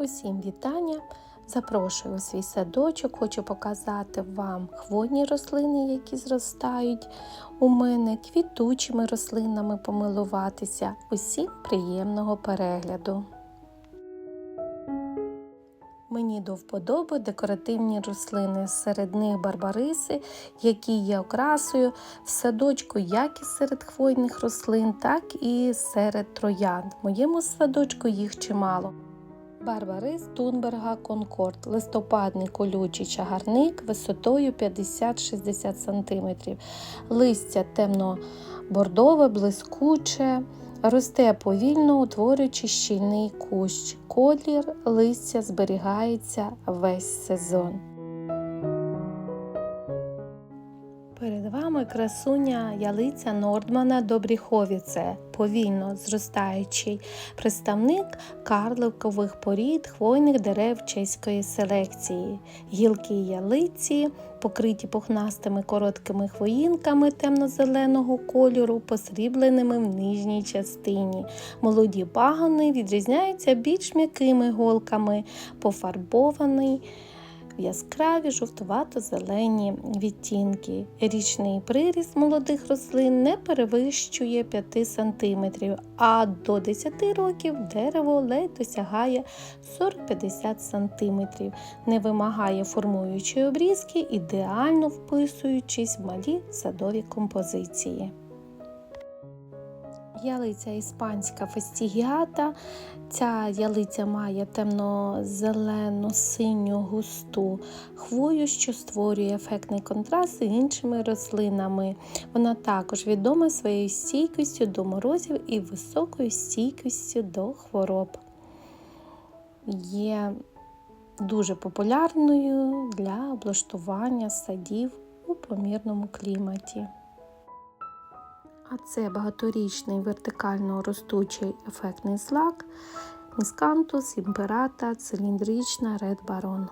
Усім вітання! Запрошую у свій садочок, хочу показати вам хвойні рослини, які зростають у мене, квітучими рослинами помилуватися. Усім приємного перегляду! Мені до вподоби декоративні рослини, серед них барбариси, які є окрасою в садочку як і серед хвойних рослин, так і серед троянд. В моєму садочку їх чимало. Барбарис Тунберга Конкорд листопадний колючий чагарник висотою 50-60 см. Листя темно-бордове, блискуче, росте повільно, утворюючи щільний кущ. Колір листя зберігається весь сезон. Вами красуня ялиця Нордмана Добріховіце, повільно зростаючий представник карликових порід хвойних дерев чеської селекції. Гілки ялиці покриті пухнастими короткими хвоїнками темно-зеленого кольору, посрібленими в нижній частині. Молоді пагони відрізняються більш м'якими голками, пофарбований яскраві жовтувато-зелені відтінки. Річний приріст молодих рослин не перевищує 5 см, а до 10 років дерево ледь досягає 40-50 см, не вимагає формуючої обрізки, ідеально вписуючись в малі садові композиції. Ялиця іспанська фестігіата. Ця ялиця має темно-зелену, синю густу хвою, що створює ефектний контраст з іншими рослинами. Вона також відома своєю стійкістю до морозів і високою стійкістю до хвороб. Є дуже популярною для облаштування садів у помірному кліматі. А це багаторічний вертикально ростучий ефектний злак Міскантус імперата циліндрична Ред Барон.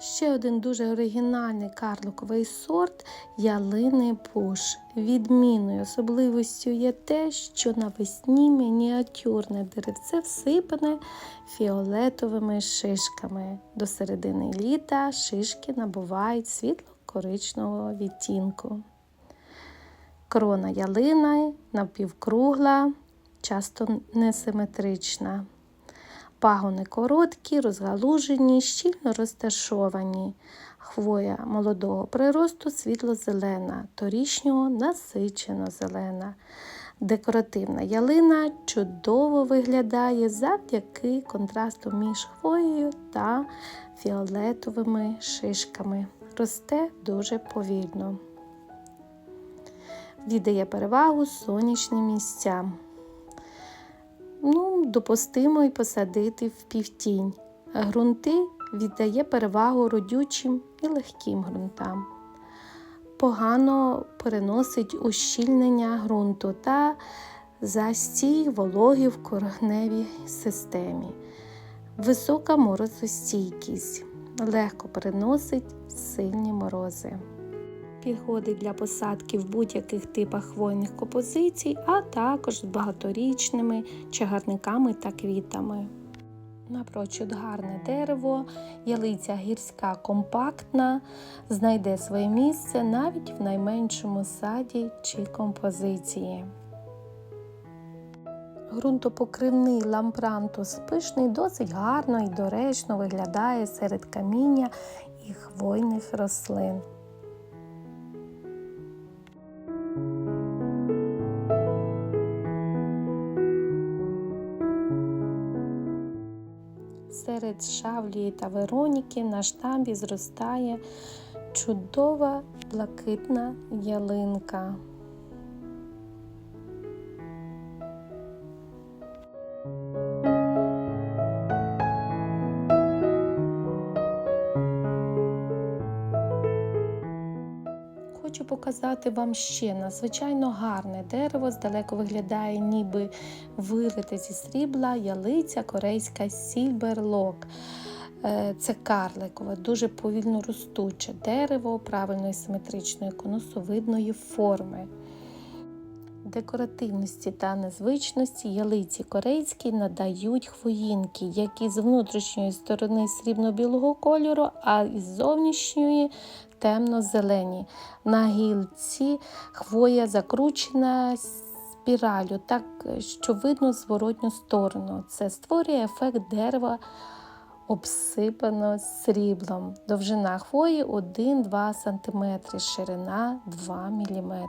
Ще один дуже оригінальний карликовий сорт ялини пуш. Відмінною особливістю є те, що навесні мініатюрне деревце всипане фіолетовими шишками. До середини літа шишки набувають світло-коричневого відтінку. Крона ялина напівкругла, часто несиметрична. Пагони короткі, розгалужені, щільно розташовані. Хвоя молодого приросту світло-зелена, торічнього насичено зелена. Декоративна ялина чудово виглядає завдяки контрасту між хвоєю та фіолетовими шишками. Росте дуже повільно. Віддає перевагу сонячним місцям. Ну, допустимо й посадити в півтінь. Грунти віддає перевагу родючим і легким ґрунтам. Погано переносить ущільнення ґрунту та застій вологи в кореневій системі. Висока морозостійкість. Легко переносить сильні морози. Підходить для посадки в будь-яких типах хвойних композицій, а також з багаторічними чагарниками та квітами. Напрочуд гарне дерево, ялиця гірська компактна, знайде своє місце навіть в найменшому саді чи композиції. Грунтопокривний лампрантус пишний досить гарно і доречно виглядає серед каміння і хвойних рослин. Серед шавлії та Вероніки на штамбі зростає чудова блакитна ялинка. Хочу показати вам ще надзвичайно гарне дерево, здалеку виглядає, ніби вирите зі срібла, ялиця корейська сільберлок. Е, Це карликове, дуже повільно ростуче дерево правильної симетричної конусовидної форми. Декоративності та незвичності ялиці корейські надають хвоїнки, які з внутрішньої сторони срібно-білого кольору, а із зовнішньої темно-зелені. На гілці хвоя закручена спіралю, так що видно зворотню сторону. Це створює ефект дерева. Обсипано сріблом. Довжина хвої 1-2 см, ширина 2 мм.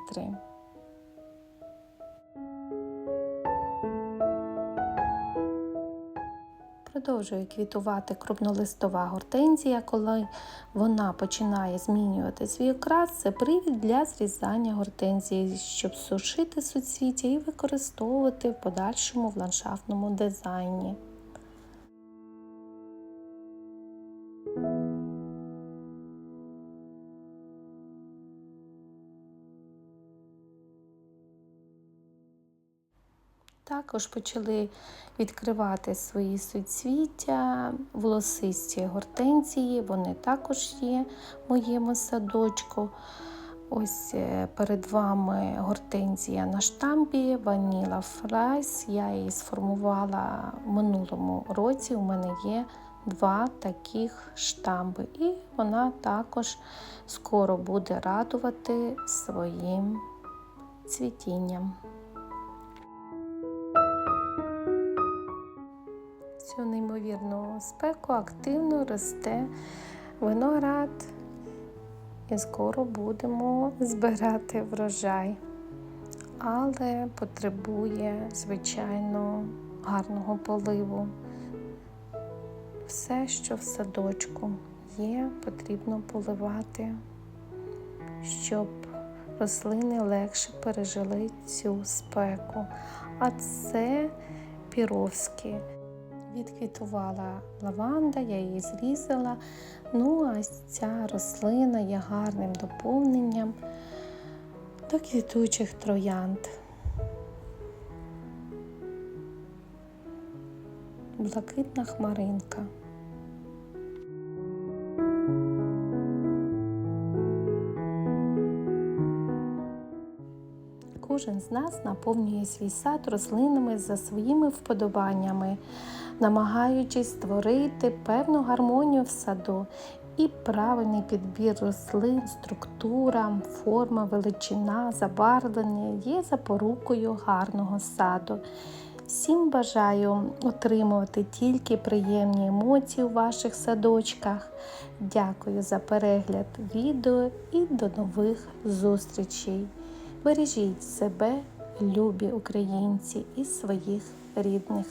Продовжує квітувати крупнолистова гортензія. Коли вона починає змінювати свій окрас, це привід для зрізання гортензії, щоб сушити суцвіття і використовувати в подальшому в ландшафтному дизайні. Також почали відкривати свої суцвіття, волосисті гортензії, вони також є в моєму садочку. Ось е, перед вами гортензія на штампі, ваніла фрайс. Я її сформувала в минулому році. У мене є два таких штамби, і вона також скоро буде радувати своїм цвітінням. Цю неймовірну спеку активно росте виноград, і скоро будемо збирати врожай, але потребує, звичайно, гарного поливу. Все, що в садочку є, потрібно поливати, щоб рослини легше пережили цю спеку. А це піровські. Відквітувала лаванда, я її зрізала. Ну, а ця рослина є гарним доповненням до квітучих троянд. Блакитна хмаринка. Кожен з нас наповнює свій сад рослинами за своїми вподобаннями, намагаючись створити певну гармонію в саду і правильний підбір рослин, структура, форма, величина, забарвлення є запорукою гарного саду. Всім бажаю отримувати тільки приємні емоції у ваших садочках. Дякую за перегляд відео і до нових зустрічей. Бережіть себе, любі українці і своїх рідних.